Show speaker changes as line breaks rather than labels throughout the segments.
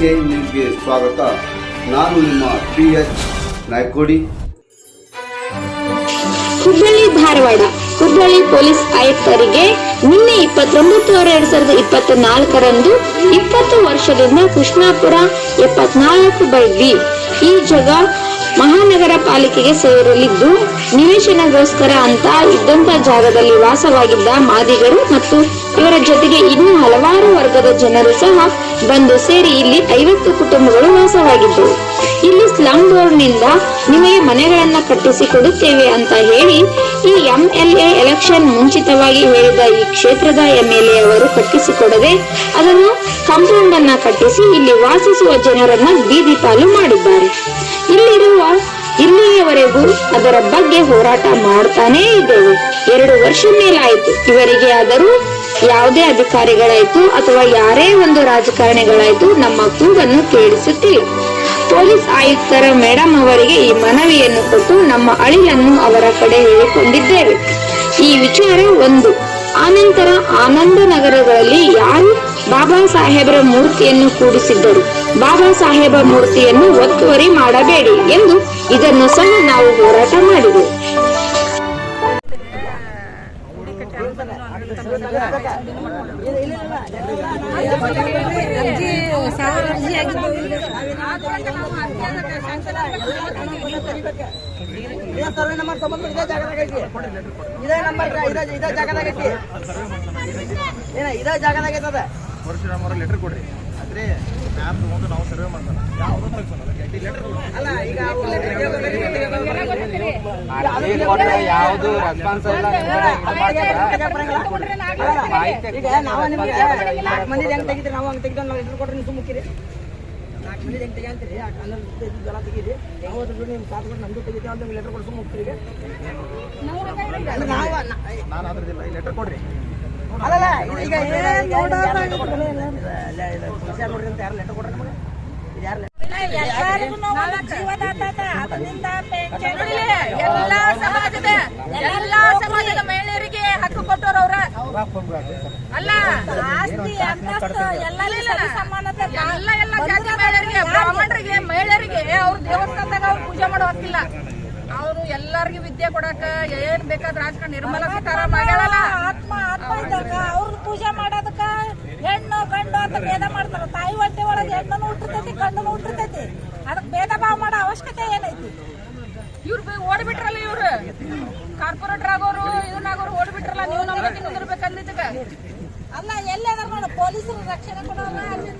ಸ್ವಾಗತ. ನಾನು ನಿಮ್ಮ P H Naikodi.
Hubballi Dharwad, Hubballi police ಆಯುಕ್ತರಿಗೆ ನಿನ್ನೆ ಇಪ್ಪತ್ತೊಂಬತ್ತು ಎರಡ್ ಸಾವಿರದ ಇಪ್ಪತ್ತ ನಾಲ್ಕರಂದು ಇಪ್ಪತ್ತು ವರ್ಷದಿಂದ ಕೃಷ್ಣಾಪುರ ಎಪ್ಪತ್ನಾಲ್ಕು ಬೈ ಬಿ ಈ ಜಾಗ ಮಹಾನಗರ ಪಾಲಿಕೆಗೆ ಸೇರಲಿದ್ದು, ನಿವೇಶನಗೋಸ್ಕರ ಅಂತ ಇದ್ದಂತ ಜಾಗದಲ್ಲಿ ವಾಸವಾಗಿದ್ದ ಮಾದಿಗರು ಮತ್ತು ಇವರ ಜೊತೆಗೆ ಇನ್ನೂ ಹಲವಾರು ವರ್ಗದ ಜನರು ಸಹ ಬಂದು ಸೇರಿ ಇಲ್ಲಿ ಐವತ್ತು ಕುಟುಂಬಗಳು ವಾಸವಾಗಿದ್ದವು ಇಲ್ಲಿ ಸ್ಲಮ್ ಬೋರ್ಡ್ನಿಂದ ನಿಮಗೆ ಮನೆಗಳನ್ನ ಕಟ್ಟಿಸಿ ಕೊಡುತ್ತೇವೆ ಅಂತ ಹೇಳಿ ಈ ಎಂಎಲ್ಎ ಎಲೆಕ್ಷನ್ ಮುಂಚಿತವಾಗಿ ಹೇಳಿದ ಈ ಕ್ಷೇತ್ರದ ಎಂಎಲ್ಎ ಅವರು ಕಟ್ಟಿಸಿಕೊಡದೆ ಅದನ್ನು ಕಾಂಪೌಂಡ್ ಅನ್ನ ಕಟ್ಟಿಸಿ ಇಲ್ಲಿ ವಾಸಿಸುವ ಜನರನ್ನ ಬೀದಿ ಪಾಲು ಮಾಡಿದ್ದಾರೆ. ಇಲ್ಲಿರುವ ಇಲ್ಲಿಯವರೆಗೂ ಅದರ ಬಗ್ಗೆ ಹೋರಾಟ ಮಾಡ್ತಾನೇ ಇದ್ದೇವೆ. ಎರಡು ವರ್ಷ ಮೇಲಾಯಿತು. ಇವರಿಗೆ ಆದರೂ ಯಾವುದೇ ಅಧಿಕಾರಿಗಳಾಯ್ತು ಅಥವಾ ಯಾರೇ ಒಂದು ರಾಜಕಾರಣಿಗಳಾಯ್ತು ನಮ್ಮ ಕೂಗನ್ನು ಕೇಳಿಸುತ್ತಿಲ್ಲ. ಪೊಲೀಸ್ ಆಯುಕ್ತರ ಮೇಡಮ್ ಅವರಿಗೆ ಈ ಮನವಿಯನ್ನು ಕೊಟ್ಟು ನಮ್ಮ ಅಳಿಲನ್ನು ಅವರ ಕಡೆ ಹೇಳಿಕೊಂಡಿದ್ದೇವೆ. ಈ ವಿಚಾರ ಒಂದು. ಆನಂತರ ಆನಂದ ನಗರಗಳಲ್ಲಿ ಯಾರು ಬಾಬಾ ಸಾಹೇಬರ ಮೂರ್ತಿಯನ್ನು ಕೂಡಿಸಿದ್ದರು. ಬಾಬಾ ಸಾಹೇಬ ಮೂರ್ತಿಯನ್ನು ಒತ್ತುವರಿ ಮಾಡಬೇಡಿ ಎಂದು ಇದನ್ನು ಸಹ ನಾವು ಹೋರಾಟ ಮಾಡಿದೆ
ಅರ್ಜಿ ಸಾವಿರ ಅರ್ಜಿ ಆಗಿದ್ದು
ಇದೇ ಸರ್ವೆ ನಂಬರ್ ಸಂಬಂಧ ಇದೇ ಜಾಗದಾಗ ಐತಿ ಇದೇ ನಂಬರ್ ಇದೇ ಇದೇ ಜಾಗದಾಗ ಐತಿ ಏನ ಇದೇ ಜಾಗದಾಗ ಐತದ
ಲೆಟರ್ ಕೊಡ್ರಿ. ಆದ್ರೆ ಆ್ಯಪ್ ತೊಗೊಂಡು ನಾವು ಸರ್ವೆ ಮಾಡ್ತಾನೆ ಯಾವ್ದು ತಗ್ಸೋಣ ಲೆಟರ್
ಅಲ್ಲ ಈಗ ಅವು
ಯಾವುದು ರೆಸ್ಪಾನ್ಸ್ ಇಲ್ಲ
ಈಗ ನಾವ ನಿಮ್ಗೆ ನಾಲ್ಕು ಮಂದಿ ಹೆಂಗ್ ತೆಗಿತೀರಿ ನಾವು ಹಂಗ್ ತೆಗಿದ ನಾವು ಲೆಟರ್ ಕೊಟ್ರೆ ನೀವು ನಾಲ್ಕು ಮಂದಿ ಹೆಂಗ್ ತೆಗಿಯಂತೀರಿ ಹನ್ನೊಂದು ಜಲ ತೆಗೀರಿ. ನಿಮ್ಗೆ ಸಾತ್ ಕೊಟ್ಟು ನಮ್ದು ತೆಗಿತೀವಿ ಅಂತ ಲೆಟರ್ ಕೊಟ್ಟು ಸುಮ್ಮ ಹೋಗ್ತೀರಿ ನಾವು
ನಾನು ಅದ್ರದಿಲ್ಲ ಈ ಲೆಟರ್ ಕೊಡ್ರಿ.
ಅಲ್ಲಲ್ಲ ಈಗ ಏನ್ ಯಾರು ಲೆಟರ್ ನಮಗೆ ಯಾರು
ಎಲ್ಲಾ ಸಮಾಜದ ಎಲ್ಲಾ ಸಮಾಜದ ಮಹಿಳೆಯರಿಗೆ ಹಕ್ಕು ಕೊಟ್ಟವ್ರು ಅವ್ರ ಅಲ್ಲ
ಆಸ್ತಿ ಎಲ್ಲರಿಗೂ ಸಮಾನತೆ
ಎಲ್ಲ ಎಲ್ಲ ಜಾತಿ ಮಹಿಳೆಯರಿಗೆ ಬ್ರಾಹ್ಮಣರಿಗೆ ಮಹಿಳೆಯರಿಗೆ ಅವ್ರ ದೇವಸ್ಥಾನದಾಗ ಅವ್ರು ಪೂಜೆ ಮಾಡೋ ಹಕ್ಕಿಲ್ಲ ಅವರು ಎಲ್ಲರಿಗೂ ವಿದ್ಯೆ ಕೊಡಕ ಏನ್ ಬೇಕಾದ್ರೆ ರಾಜಕಾರಣ ನಿರ್ಮಲ ಹೇಳಲ್ಲ.
ಆತ್ಮ ಆತ್ಮ ಇದ್ದಾಗ ಅವ್ರ ಪೂಜೆ ಮಾಡೋದಕ್ಕ ಹೆಣ್ಣು ಗಂಡು ಅಂತ ಭೇದ ಮಾಡ್ತಾರ ತಾಯಿ ಹೊಟ್ಟೆ ಒಳಗೆ ಹೆಣ್ಣನ್ನು ಹುಟ್ಟಿರ್ತೈತಿ ಗಂಡನು ಹುಟ್ಟಿರ್ತೈತಿ ಅದಕ್ಕೆ ಭೇದ ಭಾವ ಮಾಡೋ ಅವಶ್ಯಕತೆ ಏನೈತಿ?
ಇವ್ರು ಓಡ್ಬಿಟ್ರಲ್ಲ ಇವ್ರು. ಕಾರ್ಪೊರೇಟರ್ ಆಗೋರು ಇದನ್ನಾಗೋರು ಓಡ್ಬಿಟ್ರಲ್ಲ ನೀವು ನಮ್ಮ ಜೊತೆ ನಿಂದಿರ್ಬೇಕಂದಿದ್ದಕ್ಕ.
ಅಲ್ಲ ಎಲ್ಲೇದಾರ ನೋಡು ಪೊಲೀಸರು ರಕ್ಷಣೆ ಕೊಡೋಲ್ಲ ಅಲ್ಲಿ.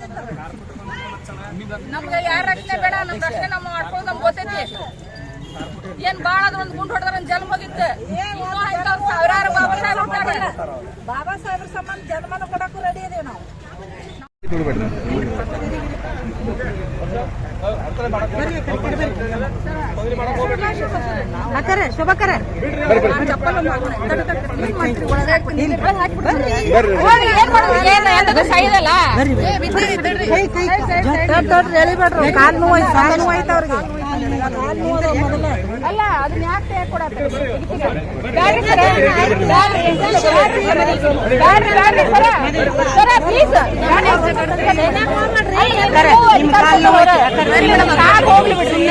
ನಮ್ಗೆ ಯಾರ ರಕ್ಷಣೆ ಬೇಡ ನಮ್ ರಕ್ಷಣೆ ನಮ್ಮ ಮಾಡ್ಕೊಂಡು ನಮ್ಗೆ ಗೊತ್ತೈತಿ. ಏನ್ ಬಾಳ ಅದ್ರ ಒಂದ್ ಗುಂಡ್ ಹೊಡೆದ್ರ ಜನ್ಮ ಹೋಗಿತ್ತು ಸಾವಿರಾರು ಬಾಬಾ ಸಾಹೇಬ್
ಬಾಬಾ ಸಾಹೇಬ್ರ ಸಂಬಂಧ ಜನ್ಮನ ಕೊಡಕ್ಕೂ ರೆಡಿ ಇದೀವಿ ನಾವು. ಎಳಿಬೇಡ್ರಿ ಕಾಲ್ ನೋವು ಐತೆ ಕಾಲ್ ನೋವು ಐತೆ ಅವ್ರಿಗೆ
ಅಲ್ಲ ಅದನ್ನ ಯಾಕೆ ಕೊಡತ್ತೆ ಬ್ಯಾಡ್ರಿ ಸರ ಬ್ಯಾಡ್ರಿ ಬ್ಯಾಡ್ರಿ ಬ್ಯಾಡ್ರಿ ಸರ ಸರ ಪ್ಲೀಸ್ ನಿಮ್ಮ ಕಾಲ್ ಹೋಗ್ಲಿ ಬಿಡ್ರಿ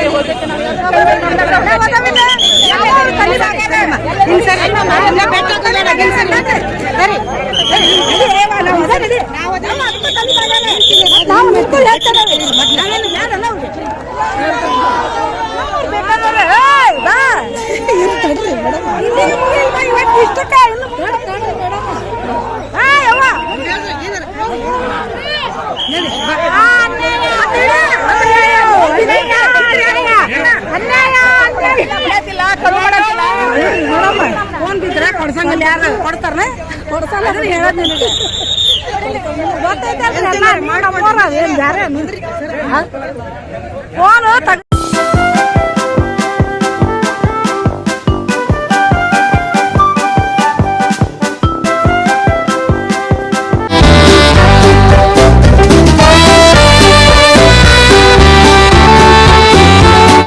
ಫೋನ್ ಬಿದ್ರೆ ಕೊಡ್ಸಂಗಿಲ್ಲ ಯಾರು ಕೊಡ್ತಾರ ಕೊಡ್ಸಲ್ಲ ನಿನಗೆ ಗೊತ್ತೈತೆ ಫೋನ್ ತೆಗ್